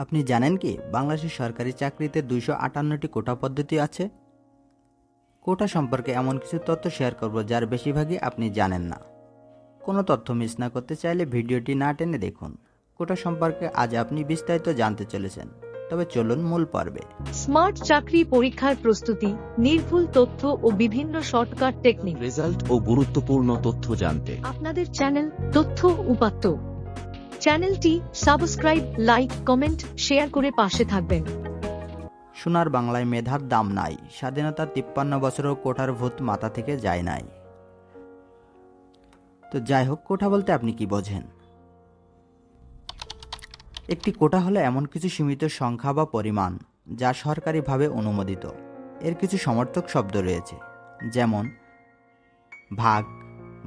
আপনি জানেন কি বাংলাদেশের সরকারি চাকরিতে দুইশো আটান্নটি কোটা পদ্ধতি আছে? কোটা সম্পর্কে এমন কিছু তথ্য শেয়ার করব যার বেশিরভাগই আপনি জানেন না। কোনো তথ্য মিস না করতে চাইলে ভিডিওটি না টেনে দেখুন। কোটা সম্পর্কে আজ আপনি বিস্তারিত জানতে চলেছেন। তবে চলুন মূল পর্বে। স্মার্ট চাকরি পরীক্ষার প্রস্তুতি নির্ভুল তথ্য ও বিভিন্ন শর্টকাট টেকনিক। রেজাল্ট ও গুরুত্বপূর্ণ তথ্য জানতে। আপনাদের চ্যানেল তথ্য উপাত্ত। চ্যানেলটি সাবস্ক্রাইব, লাইক, কমেন্ট, শেয়ার করে পাশে থাকবেন। সোনার বাংলায় মেধার দাম নাই, স্বাধীনতা তিপ্পান্ন বছরও কোঠার ভূত মাথা থেকে যায় নাই। তো যাই হোক, কোঠা বলতে আপনি কি বোঝেন? একটি কোটা হলো এমন কিছু সীমিত সংখ্যা বা পরিমাণ, যা সরকারিভাবে অনুমোদিত। এর কিছু সমর্থক শব্দ রয়েছে, যেমন, ভাগ,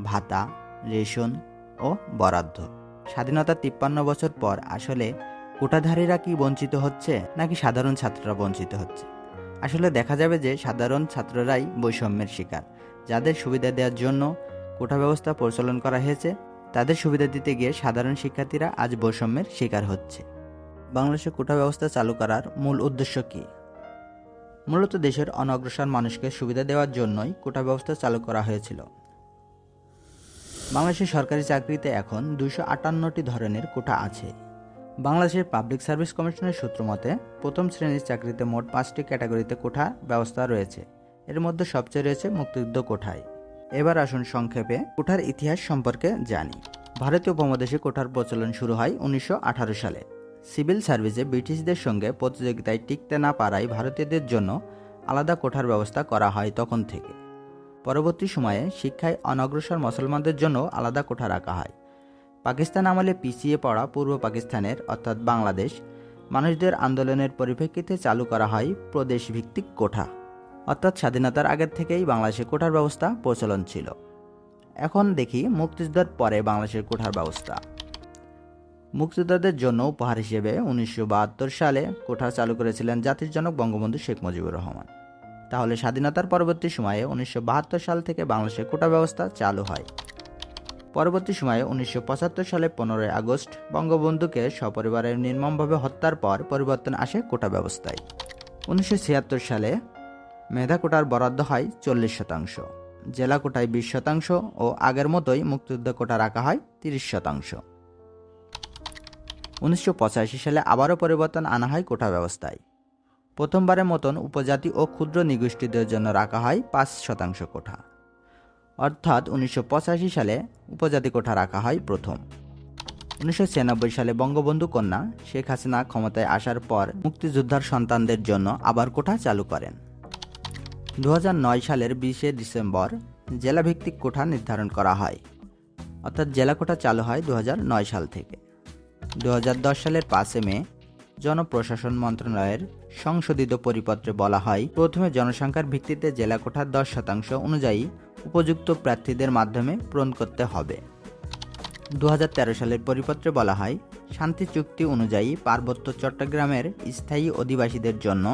ভাতা, রেশন ও বরাদ্দ। স্বাধীনতার তিপ্পান্ন বছর পর আসলে কোটাধারীরা কি বঞ্চিত হচ্ছে, নাকি সাধারণ ছাত্ররা বঞ্চিত হচ্ছে? আসলে দেখা যাবে যে সাধারণ ছাত্ররাই বৈষম্যের শিকার। যাদের সুবিধা দেওয়ার জন্য কোটা ব্যবস্থা প্রচলন করা হয়েছে, তাদের সুবিধা দিতে গিয়ে সাধারণ শিক্ষার্থীরা আজ বৈষম্যের শিকার হচ্ছে। বাংলাদেশে কোটা ব্যবস্থা চালু করার মূল উদ্দেশ্য কী? মূলত দেশের অনগ্রসর মানুষকে সুবিধা দেওয়ার জন্যই কোটা ব্যবস্থা চালু করা হয়েছিল। বাংলাদেশের সরকারি চাকরিতে এখন দুইশো আটান্নটি ধরনের কোটা আছে। বাংলাদেশের পাবলিক সার্ভিস কমিশনের সূত্র মতে, প্রথম শ্রেণির চাকরিতে মোট পাঁচটি ক্যাটাগরিতে কোঠা ব্যবস্থা রয়েছে। এর মধ্যে সবচেয়ে রয়েছে মুক্তিযুদ্ধ কোঠায়। এবার আসুন সংক্ষেপে কোঠার ইতিহাস সম্পর্কে জানি। ভারতীয় উপমহাদেশে কোঠার প্রচলন শুরু হয় উনিশশো আঠারো সালে। সিভিল সার্ভিসে ব্রিটিশদের সঙ্গে প্রতিযোগিতায় টিকতে না পারায় ভারতীয়দের জন্য আলাদা কোঠার ব্যবস্থা করা হয় তখন থেকে। পরবর্তী সময়ে শিক্ষায় অনগ্রসর মুসলমানদের জন্য আলাদা কোঠা রাখা হয়। পাকিস্তান আমলে পিছিয়ে পড়া পূর্ব পাকিস্তানের, অর্থাৎ বাংলাদেশ, মানুষদের আন্দোলনের পরিপ্রেক্ষিতে চালু করা হয় প্রদেশ ভিত্তিক কোঠা। অর্থাৎ স্বাধীনতার আগের থেকেই বাংলাদেশে কোঠার ব্যবস্থা প্রচলন ছিল। এখন দেখি মুক্তিযুদ্ধের পরে বাংলাদেশের কোঠার ব্যবস্থা। মুক্তিযোদ্ধাদের জন্য উপহার হিসেবে উনিশশো বাহাত্তর সালে কোঠা চালু করেছিলেন জাতির জনক বঙ্গবন্ধু শেখ মুজিবুর রহমান। তাহলে স্বাধীনতার পরবর্তী সময়ে উনিশশো বাহাত্তর সাল থেকে বাংলাদেশে কোটা ব্যবস্থা চালু হয়। পরবর্তী সময়ে উনিশশো পঁচাত্তর সালে পনেরোই আগস্ট বঙ্গবন্ধুকে সপরিবারে নির্মমভাবে হত্যার পর পরিবর্তন আসে কোটা ব্যবস্থায়। উনিশশো ছিয়াত্তর সালে মেধা কোটার বরাদ্দ হয় চল্লিশ শতাংশ, জেলা কোটায় বিশ শতাংশ ও আগের মতোই মুক্তিযুদ্ধ কোটা রাখা হয় তিরিশ শতাংশ। উনিশশো পঁচাশি সালে আবারও পরিবর্তন আনা হয় কোটা ব্যবস্থায়। প্রথমবারের মতন উপজাতি ও ক্ষুদ্র নিগোষ্ঠীদের জন্য রাখা হয় পাঁচ শতাংশ কোঠা। অর্থাৎ উনিশশো পঁচাশি সালে উপজাতি কোঠা রাখা হয় প্রথম। উনিশশো সালে বঙ্গবন্ধু কন্যা শেখ হাসিনা ক্ষমতায় আসার পর মুক্তিযোদ্ধার সন্তানদের জন্য আবার কোঠা চালু করেন। দু হাজার নয় সালের বিশে ডিসেম্বর জেলাভিত্তিক কোঠা নির্ধারণ করা হয়। অর্থাৎ জেলা কোঠা চালু হয় দু হাজার নয় সাল থেকে। দু হাজার দশ সালের পাঁচে মে জনপ্রশাসন মন্ত্রণালয়ের সংশোধিত পরিপত্রে বলা হয়, প্রথমে জনসংখ্যার ভিত্তিতে জেলা কোঠার দশ শতাংশ অনুযায়ী উপযুক্ত প্রার্থীদের মাধ্যমে পূরণ করতে হবে। দু হাজার তেরো সালের পরিপত্রে বলা হয়, শান্তি চুক্তি অনুযায়ী পার্বত্য চট্টগ্রামের স্থায়ী অধিবাসীদের জন্য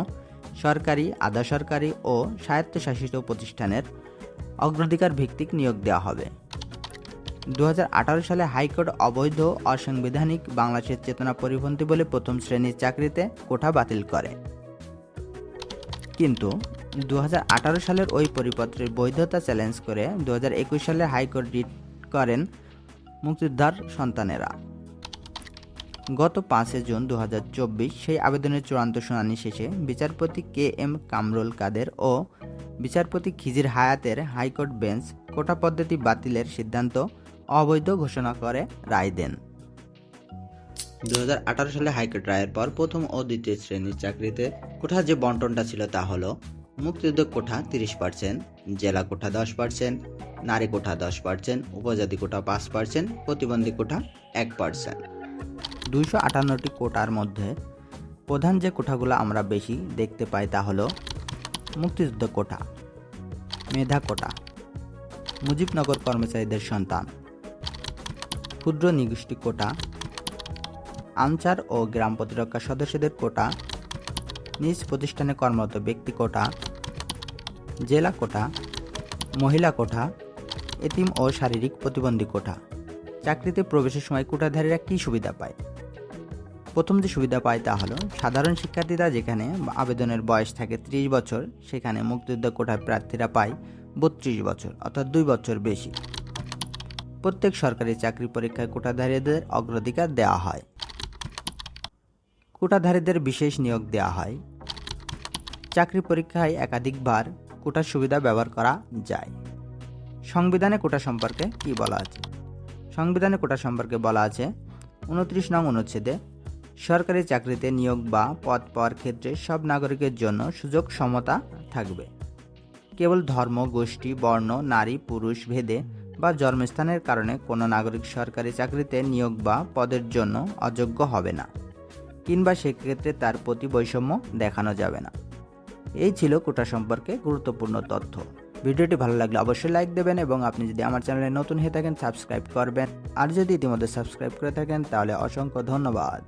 সরকারি, আধা সরকারি ও স্বায়ত্তশাসিত প্রতিষ্ঠানের অগ্রাধিকার ভিত্তিক নিয়োগ দেওয়া হবে। দু হাজার আঠারো সালে হাইকোর্ট অবৈধ অসাংবিধানিক বাংলাদেশের চেতনা পরিপন্থী বলে প্রথম শ্রেণির চাকরিতে কোঠা বাতিল করে। কিন্তু দু হাজার আঠারো সালের ওই পরিপত্রের বৈধতা চ্যালেঞ্জ করে দু হাজার একুশ সালে হাইকোর্ট রিট করেন মুক্তিযোদ্ধার সন্তানেরা। গত পাঁচে জুন দু হাজার চব্বিশ সেই আবেদনের চূড়ান্ত শুনানি শেষে বিচারপতি কে এম কামরুল কাদের ও বিচারপতি খিজির হায়াতের হাইকোর্ট বেঞ্চ কোটা পদ্ধতি বাতিলের সিদ্ধান্ত অবৈধ ঘোষণা করে রায় দেন। দু হাজার আঠারো সালে হাইকোর্ট রায়ের পর প্রথম ও দ্বিতীয় শ্রেণির চাকরিতে কোঠা যে বন্টনটা ছিল তা হলো মুক্তিযুদ্ধ কোঠা তিরিশ পার্সেন্ট জেলা কোঠা দশ পার্সেন্ট নারী কোঠা দশ পার্সেন্ট উপজাতি কোঠা পাঁচ পার্সেন্ট প্রতিবন্ধী কোঠা এক পার্সেন্ট দুইশো আটান্নটি কোটার মধ্যে প্রধান যে কোঠাগুলো আমরা বেশি দেখতে পাই তা হলো মুক্তিযুদ্ধ কোঠা মেধা কোটা মুজিবনগর কর্মচারীদের সন্তান। ক্ষুদ্র নিগোষ্ঠী কোটা, আনসার ও গ্রাম প্রতিরক্ষা সদস্যদের কোটা, নিজ প্রতিষ্ঠানে কর্মরত ব্যক্তি কোটা, জেলা কোটা, মহিলা কোঠা এতিম ও শারীরিক প্রতিবন্ধী কোঠা চাকরিতে প্রবেশের সময় কোটাধারীরা কী সুবিধা পায়? প্রথম যে সুবিধা পায় তা হলো, সাধারণ শিক্ষার্থীরা যেখানে আবেদনের বয়স থাকে ত্রিশ বছর, সেখানে মুক্তিযোদ্ধা কোটায় প্রার্থীরা পায় বত্রিশ বছর, অর্থাৎ দুই বছর বেশি। প্রত্যেক সরকারি চাকরি পরীক্ষায় কোটাধারীদের অগ্রাধিকার দেওয়া হয়। কোটাধারীদের বিশেষ নিয়োগ দেওয়া হয়। চাকরি পরীক্ষায় একাধিকবার কোটার সুবিধা ব্যবহার করা যায়। সংবিধানে কোটা সম্পর্কে কি বলা আছে? সংবিধানে কোটা সম্পর্কে বলা আছে, উনত্রিশ নং অনুচ্ছেদে সরকারি চাকরিতে নিয়োগ বা পদ পাওয়ার ক্ষেত্রে সব নাগরিকের জন্য সুযোগ সমতা থাকবে। কেবল ধর্ম, গোষ্ঠী, বর্ণ, নারী, পুরুষ, ভেদে বা জন্মস্থানের কারণে কোনো নাগরিক সরকারি চাকরিতে নিয়োগ বা পদের জন্য অযোগ্য হবে না, কিংবা সেক্ষেত্রে তার প্রতি বৈষম্য দেখানো যাবে না। এই ছিল কোটা সম্পর্কে গুরুত্বপূর্ণ তথ্য। ভিডিওটি ভালো লাগলে অবশ্যই লাইক দেবেন এবং আপনি যদি আমার চ্যানেলে নতুন হয়ে থাকেন, সাবস্ক্রাইব করবেন। আর যদি ইতিমধ্যে সাবস্ক্রাইব করে থাকেন, তাহলে অসংখ্য ধন্যবাদ।